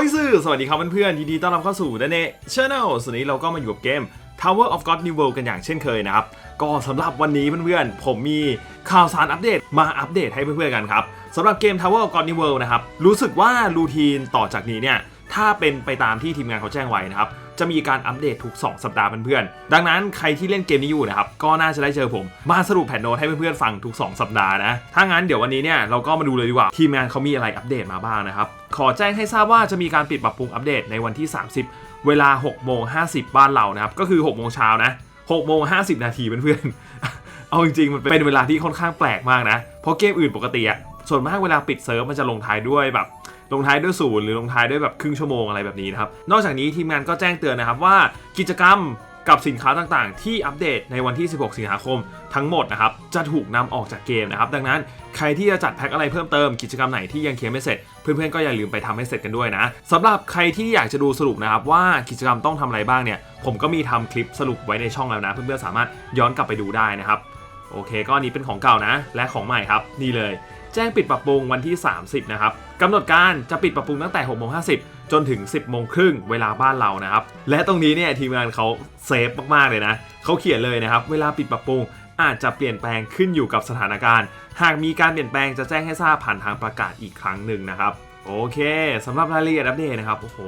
อ้ยซื่อสวัสดีครับเพื่อนๆยินดีต้อนรับเข้าสู่ดนเน่ชาแนลส่วนนี้เราก็มาอยู่กับเกม Tower of God New World กันอย่างเช่นเคยนะครับ ก็สำหรับวันนี้เพื่อนๆ ผมมีข่าวสารอัปเดตมาอัปเดตให้เพื่อนๆกันครับสำหรับเกม Tower of God New World นะครับ รู้สึกว่ารูทีนต่อจากนี้เนี่ย ถ้าเป็นไปตามที่ทีมงานเขาแจ้งไว้นะครับ จะมีการอัปเดตทุก 2 สัปดาห์เพื่อนๆ ดังนั้นใครที่เล่นเกมนี้อยู่นะครับ ก็น่าจะได้เจอผม มาสรุปแผ่นโน้ตให้เพื่อนๆฟังทุก 2 สัปดาห์นะ ถ้างั้นเดี๋ยววันนี้เนี่ยเราก็มาดูเลยดีกว่า ทีมงานเขามีอะไรอัปเดตมาบ้างนะครับ ขอแจ้งให้ทราบว่าจะมีการปิดปรับปรุงอัปเดตในวันที่ 30 เวลา6โมง50 บ้านเรานะครับ ก็คือ6โมงเช้านะ6โมง50 นาทีเพื่อนๆ เอาจริงๆ มันเป็นเวลาที่ค่อนข้างแปลกมากนะ เพราะเกมอื่นปกติอะส่วนมากเวลาปิดเซิร์ฟมันจะลงท้ายด้วยแบบ ลงท้ายด้วยศูนย์หรือลงท้ายด้วยแบบครึ่งชั่วโมงอะไรแบบนี้นะครับ นอกจากนี้ทีมงานก็แจ้งเตือนนะครับว่ากิจกรรมกับสินค้าต่างๆ ที่อัปเดตในวันที่ 16 สิงหาคมทั้งหมดนะครับ จะถูกนำออกจากเกมนะครับ ดังนั้นใครที่จะจัดแพ็คอะไรเพิ่มเติมกิจกรรมไหนที่ยังเคลียร์ไม่เสร็จ เพื่อนๆก็อย่าลืมไปทำให้เสร็จกันด้วยนะสำหรับใครที่อยากจะดูสรุปนะครับว่ากิจกรรมต้องทำอะไรบ้างเนี่ย ผมก็มีทำคลิปสรุปไว้ในช่องแล้วนะ เพื่อนๆสามารถย้อนกลับไปดูได้นะครับ โอเค ก็อันนี้เป็นของเก่านะ และของใหม่ครับนี่เลย แจ้งปิดปรับปรุงวันที่ 30 นะครับกำหนดการจะปิดปรับปรุงตั้งแต่6โมง50 จนถึง 10โมงครึ่งเวลาบ้านเรานะครับ และตรงนี้เนี่ยทีมงานเขาเซฟมากๆเลยนะเขาเขียนเลยนะครับ เวลาปิดปรับปรุงอาจจะเปลี่ยนแปลงขึ้นอยู่กับสถานการณ์ หากมีการเปลี่ยนแปลงจะแจ้งให้ทราบผ่านทางประกาศอีกครั้งหนึ่งนะครับ โอเคสำหรับรายละเอียดอัปเดตนะครับโอ้โห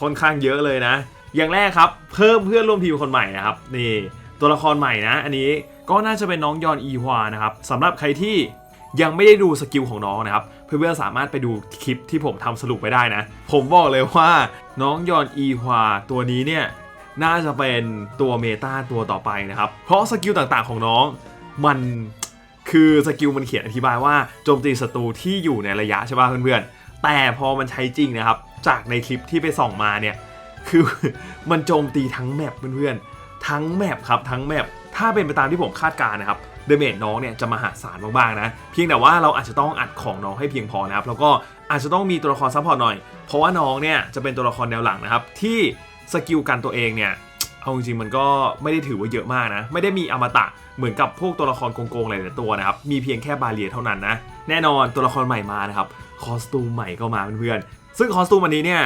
ค่อนข้างเยอะเลยนะ อย่างแรกครับ เพิ่มเพื่อนร่วมทีมคนใหม่นะครับนี่ตัวละครใหม่นะ อันนี้ก็น่าจะเป็นน้องยอนอีฮวานะครับสำหรับใครที่ ยังไม่ได้ดูสกิลของน้องนะครับ เพื่อนๆสามารถไปดูคลิปที่ผมทำสรุปไปได้นะ ผมบอกเลยว่าน้องยอนอีฮวาตัวนี้เนี่ยน่าจะเป็นตัวเมตาตัวต่อไปนะครับ เพราะสกิลต่างๆของน้องมันคือสกิลมันเขียนอธิบายว่าโจมตีศัตรูที่อยู่ในระยะใช่ป่ะเพื่อนๆ แต่พอมันใช้จริงนะครับ จากในคลิปที่ไปส่องมาเนี่ยคือมันโจมตีทั้งแมปเพื่อนๆ ทั้งแมปครับทั้งแมปถ้าเป็นไปตามที่ผมคาดการนะครับ เดเมจน้องเนี่ยจะมหาศาลมากๆนะ เพียงแต่ว่าเราอาจจะต้องอัดของน้องให้เพียงพอนะครับแล้วก็อาจจะต้องมีตัวละครซัพพอร์ตหน่อย เพราะว่าน้องเนี่ยจะเป็นตัวละครแนวหลังนะครับที่สกิลกันตัวเองเนี่ยเอาจริงๆมันก็ไม่ได้ถือว่าเยอะมากนะ ไม่ได้มีอมตะเหมือนกับพวกตัวละครโกงๆหลายๆตัวนะครับ มีเพียงแค่บาเลียเท่านั้นนะ แน่นอนตัวละครใหม่มานะครับ คอสตูมใหม่ก็มาเพื่อนๆ ซึ่งคอสตูมอันนี้เนี่ย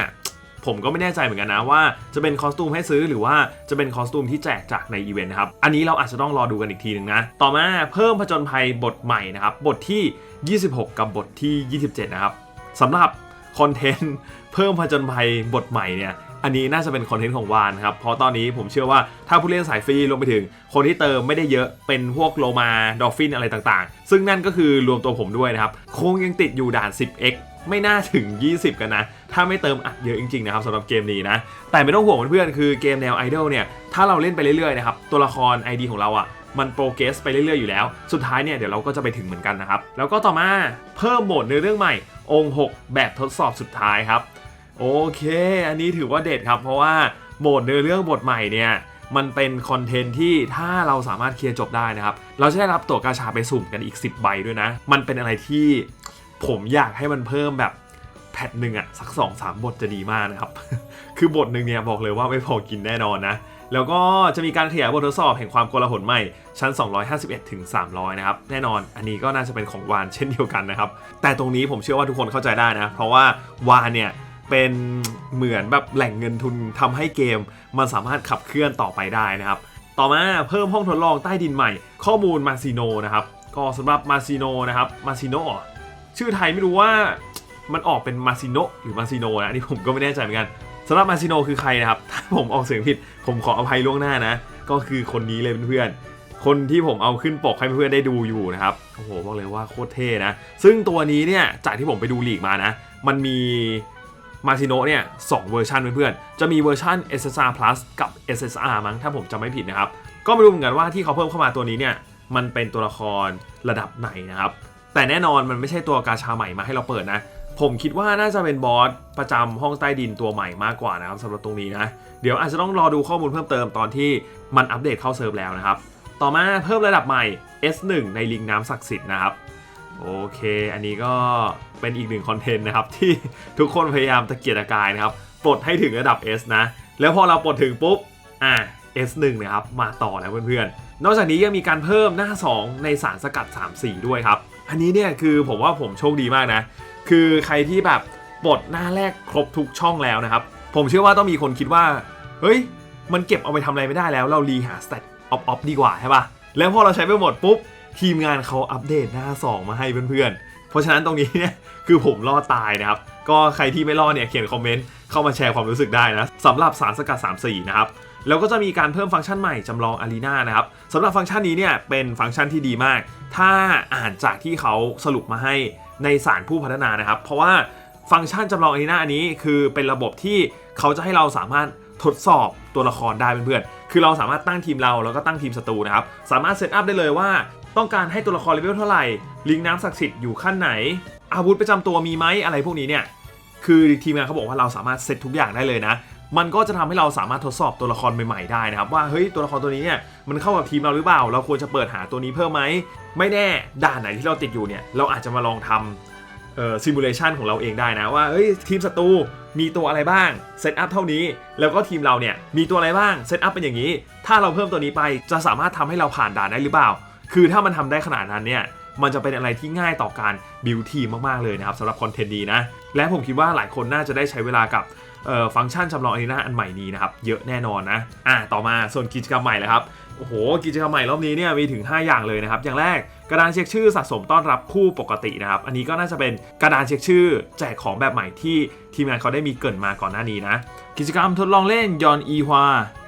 ผมก็ไม่แน่ใจเหมือนกันนะว่าจะเป็นคอสตูมให้ซื้อหรือว่าจะเป็นคอสตูมที่แจกจากในอีเวนต์นะครับ อันนี้เราอาจจะต้องรอดูกันอีกทีหนึ่งนะ ต่อมาเพิ่มผจญภัยบทใหม่นะครับ บทที่ 26 กับบทที่ 27 นะครับสำหรับคอนเทนต์เพิ่มผจญภัยบทใหม่เนี่ยอันนี้น่าจะเป็นคอนเทนต์ของวานครับ เพราะตอนนี้ผมเชื่อว่าถ้าผู้เล่นสายฟรีรวมไปถึง คนที่เติมไม่ได้เยอะเป็นพวกโลมาดอฟฟินอะไรต่างๆ ซึ่งนั่นก็คือรวมตัวผมด้วยนะครับ คงยังติดอยู่ด่าน 10x ไม่น่าถึง 20 กันนะ ถ้าไม่เติมอัดเยอะจริงๆนะครับสำหรับเกมนี้นะ แต่ไม่ต้องห่วงเพื่อนๆคือเกมแนวไอดอลเนี่ย ถ้าเราเล่นไปเรื่อยๆนะครับ ตัวละคร ID ของเราอะ่ะมันโปรเกรสไปเรื่อย ๆ อยู่แล้ว สุดท้ายเนี่ยเดี๋ยวเราก็จะไปถึงเหมือนกันนะครับ แล้วก็ต่อมาเพิ่มโหมดเนื้อเรื่องใหม่ องค์ 6 แบบทดสอบสุดท้ายครับ โอเค อันนี้ถือว่าเด็ดครับ เพราะว่าโหมดเนื้อเรื่องบทใหม่เนี่ยมันเป็นคอนเทนต์ที่ถ้าเราสามารถเคลียร์จบได้นะครับ เราจะได้รับตัวกาชาไปสุ่มกันอีก 10 ใบด้วยนะ มันเป็นอะไรที่ ผมอยากให้มันเพิ่มแบบแพทหนึ่งอะสัก2อสามบทจะดีมากนะครับ คือบทหนึ่งเนี่ยบอกเลยว่าไม่พอกินแน่นอนนะ แล้วก็จะมีการขยายบททดสอบแห่งความโกลาหลใหม่ ชั้น 251ถึง300 นะครับ แน่นอนอันนี้ก็น่าจะเป็นของวานเช่นเดียวกันนะครับ แต่ตรงนี้ผมเชื่อว่าทุกคนเข้าใจได้นะ เพราะว่าวานเนี่ยเป็นเหมือนแบบแหล่งเงินทุนทำให้เกม มันสามารถขับเคลื่อนต่อไปได้นะครับ ต่อมาเพิ่มห้องทดลองใต้ดินใหม่ ข้อมูลมาซิโนนะครับ ก็สำหรับมาซิโนนะครับมาซิโน ชื่อไทยไม่รู้ว่ามันออกเป็นมาซิโนหรือมาซิโนนะนนี้ผมก็ไม่แน่ใจเหมือนกันสำหรับมาซิโนคือใครนะครับ ถ้าผมออกเสียงผิดผมขออภัยล่วงหน้านะ ก็คือคนนี้เลยเพื่อนๆคนที่ผมเอาขึ้นปกให้เพื่อนๆได้ดูอยู่นะครับโอ้โหบอกเลยว่าโคตรเท่นะ ซึ่งตัวนี้เนี่ยจากที่ผมไปดูลีกมานะ มันมีมาซิโนเนี่ยสองเวอร์ชันเพื่อนๆ จะมีเวอร์ชัน SSR Plus กับ SSR มั้งถ้าผมจำไม่ผิดนะครับ ก็ไม่รู้เหมือนกันว่าที่เขาเพิ่มเข้ามาตัวนี้เนี่ย มันเป็นตัวละครระดับไหนนะครับ แต่แน่นอนมันไม่ใช่ตัวกาชาใหม่มาให้เราเปิดนะ ผมคิดว่าน่าจะเป็นบอสประจำห้องใต้ดินตัวใหม่มากกว่านะครับสำหรับตรงนี้นะ เดี๋ยวอาจจะต้องรอดูข้อมูลเพิ่มเติมตอนที่มันอัปเดตเข้าเซิร์ฟแล้วนะครับ ต่อมาเพิ่มระดับใหม่ S1 ในลิงน้ำศักดิ์สิทธิ์นะครับโอเค อันนี้ก็เป็นอีกหนึ่งคอนเทนต์นะครับ ที่ทุกคนพยายามตะเกียกตะกายนะครับปลดให้ถึงระดับ S นะ แล้วพอเราปลดถึงปุ๊บ อะ S1 นะครับ มาต่อแล้วเพื่อนๆ นอกจากนี้ยังมีการเพิ่มหน้า 2 ในสารสกัด3-4ด้วยครับ อันนี้เนี่ยคือผมว่าผมโชคดีมากนะ คือใครที่แบบปลดหน้าแรกครบทุกช่องแล้วนะครับ ผมเชื่อว่าต้องมีคนคิดว่า เฮ้ย มันเก็บเอาไปทำอะไรไม่ได้แล้ว เรารีหาสเตตออฟออฟดีกว่าใช่ปะแล้วพอเราใช้ไปหมดปุ๊บ ทีมงานเขาอัปเดตหน้า 2 มาให้เพื่อนๆ เพราะฉะนั้นตรงนี้เนี่ยคือผมรอดตายนะครับ ก็ใครที่ไม่รอดเนี่ยเขียนคอมเมนต์เข้ามาแชร์ความรู้สึกได้นะสำหรับสารสกัด 3-4 นะครับแล้วก็จะมีการเพิ่มฟังก์ชันใหม่จำลองอารีนานะครับสำหรับฟังก์ชันนี้เนี่ยเป็นฟังก์ชันที่ดีมาก ถ้าอ่านจากที่เขาสรุปมาให้ในสารผู้พัฒนานะครับ เพราะว่าฟังก์ชันจำลองอารีนาอันนี้คือเป็นระบบที่เขาจะให้เราสามารถทดสอบตัวละครได้เพื่อนๆ คือเราสามารถตั้งทีมเราแล้วก็ตั้งทีมศัตรูนะครับ สามารถเซตอัพได้เลยว่า ต้องการให้ตัวละครเลเวลเท่าไหร่ ลิงน้ำศักดิ์สิทธิ์อยู่ขั้นไหน อาวุธประจำตัวมีไหมอะไรพวกนี้เนี่ยคือทีมงานเขาบอกว่าเราสามารถเซตทุกอย่างได้เลยนะ มันก็จะทำให้เราสามารถทดสอบตัวละครใหม่ๆได้นะครับว่าเฮ้ยตัวละครตัวนี้เนี่ยมันเข้ากับทีมเราหรือเปล่า เราควรจะเปิดหาตัวนี้เพิ่มไหมไม่แน่ด่านไหนที่เราติดอยู่เนี่ยเราอาจจะมาลองทำเอ่อซิมูเลชันของเราเองได้นะว่าเฮ้ยทีมศัตรูมีตัวอะไรบ้างเซตอัพเท่านี้ แล้วก็ทีมเราเนี่ยมีตัวอะไรบ้างเซตอัพเป็นอย่างนี้ ถ้าเราเพิ่มตัวนี้ไปจะสามารถทำให้เราผ่านด่านได้หรือเปล่า คือถ้ามันทำได้ขนาดนั้นเนี่ยมันจะเป็นอะไรที่ง่ายต่อการบิวทีมมากๆเลยนะครับสำหรับคอนเทนต์นี้นะและผมคิดว่าหลายคนน่าจะได้ใช้เวลากับฟังก์ชันจำลองอารีนาอันใหม่นี้นะครับเยอะแน่นอนนะอะต่อมาส่วนกิจกรรมใหม่แล้วครับโอ้โหกิจกรรมใหม่รอบนี้เนี่ยมีถึง 5 อย่างเลยนะครับ อย่างแรกกระดานเช็คชื่อสะสมต้อนรับคู่ปกตินะครับ อันนี้ก็น่าจะเป็นกระดานเช็คชื่อ แจกของแบบใหม่ที่ทีมงานเขาได้มีเกินมาก่อนหน้านี้นะ กิจกรรมทดลองเล่นยอนอีฮวา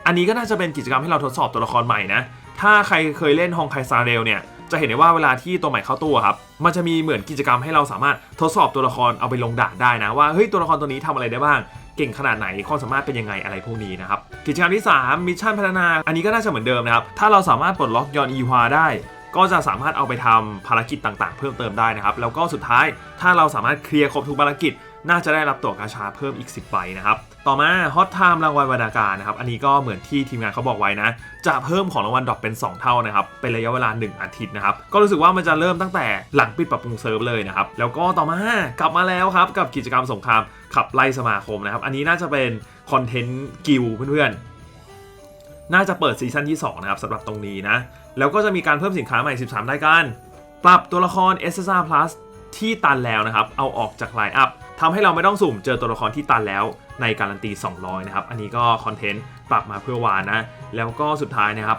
อันนี้ก็น่าจะเป็นกิจกรรมให้เราทดสอบตัวละครใหม่นะ ถ้าใครเคยเล่นฮองไคซาเรลเนี่ยจะเห็นได้ว่าเวลาที่ตัวใหม่เข้าตัวครับ มันจะมีเหมือนกิจกรรมให้เราสามารถทดสอบตัวละครเอาไปลงด่านได้นะว่าเฮ้ยตัวละครตัวนี้ทำอะไรได้บ้าง เก่งขนาดไหนความสามารถเป็นยังไงอะไรพวกนี้นะครับ กิจกรรมที่3มิชชั่นพัฒนา อันนี้ก็น่าจะเหมือนเดิมนะครับ ถ้าเราสามารถปลดล็อกยอนอีฮวาได้ ก็จะสามารถเอาไปทำภารกิจต่างๆ เพิ่มเติมได้นะครับ แล้วก็สุดท้ายถ้าเราสามารถเคลียร์ครบทุกภารกิจ น่าจะได้รับตั๋วกาชาเพิ่มอีก 10ใบนะครับ ต่อมาฮอตไทม์รางวัลวรรณการนะครับ อันนี้ก็เหมือนที่ทีมงานเขาบอกไว้นะ จะเพิ่มของรางวัลดรอปเป็น 2 เท่านะครับ เป็นระยะเวลา 1 อาทิตย์นะครับ ก็รู้สึกว่ามันจะเริ่มตั้งแต่หลังปิดปรับปรุงเซิร์ฟเลยนะครับ แล้วก็ต่อมากลับมาแล้วครับกับกิจกรรมสงครามขับไล่สมาคมนะครับ อันนี้น่าจะเป็นคอนเทนต์กิลเพื่อนๆ น่าจะเปิดซีซั่นที่ 2 นะครับสำหรับตรงนี้นะ แล้วก็จะมีการเพิ่มสินค้าใหม่ 13 รายการ ปรับตัวละคร SSR Plus ที่ตันแล้วนะครับ เอาออกจากไลน์อัพทำให้เราไม่ต้องสุ่มเจอตัวละครที่ตันแล้วในการันตี 200 นะครับ อันนี้ก็คอนเทนต์ปรับมาเพื่อวานนะ แล้วก็สุดท้ายนะครับ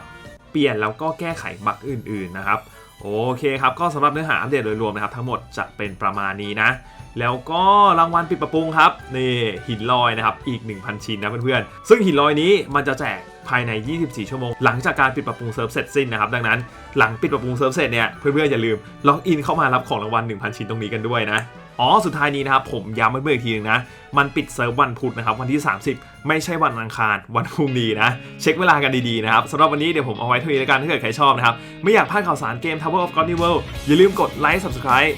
เปลี่ยนแล้วก็แก้ไขบั๊กอื่นๆนะครับ โอเคครับ ก็สำหรับเนื้อหาอัปเดตโดยรวมนะครับ ทั้งหมดจะเป็นประมาณนี้นะ แล้วก็รางวัลปิดปรับปรุงครับ นี่หินลอยนะครับ อีก 1,000 ชิ้นนะเพื่อนๆ ซึ่งหินลอยนี้มันจะแจก ภายใน 24 ชั่วโมง หลังจากการปิดปรับปรุงเซิร์ฟเสร็จสิ้นนะครับ ดังนั้นหลังปิดปรับปรุงเซิร์ฟเสร็จเนี่ยเพื่อนๆอย่าลืมล็อกอินเข้ามารับของรางวัล 1,000 ชิ้นตรงนี้กันด้วยนะอ๋อ สุดท้ายนี้นะครับ ผมย้ำเพื่อนๆอีกทีนึงนะ มันปิดเซิร์ฟวันพุธนะครับ วันที่ 30 ไม่ใช่วันอังคาร วันพรุ่งนี้นะ เช็คเวลากันดีๆนะครับสำหรับวันนี้เดี๋ยวผมเอาไว้เท่านี้แล้วกันถ้าเกิดใครชอบนะครับ ไม่อยากพลาดข่าวสารเกม Tower of God New World อย่าลืมกดไลค์ Subscribe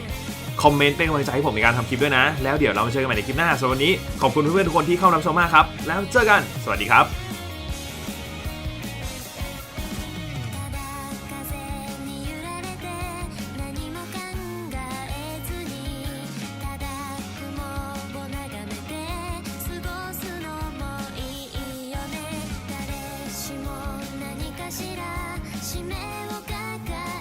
คอมเมนต์เป็นกำลังใจให้ผมในการทำคลิปด้วยนะ แล้วเดี๋ยวเรามาเจอกันใหม่ในคลิปหน้าสำหรับวันนี้ขอบคุณเพื่อนๆทุกคนที่เข้ารับชมมากครับแล้วเจอกัน สวัสดีครับ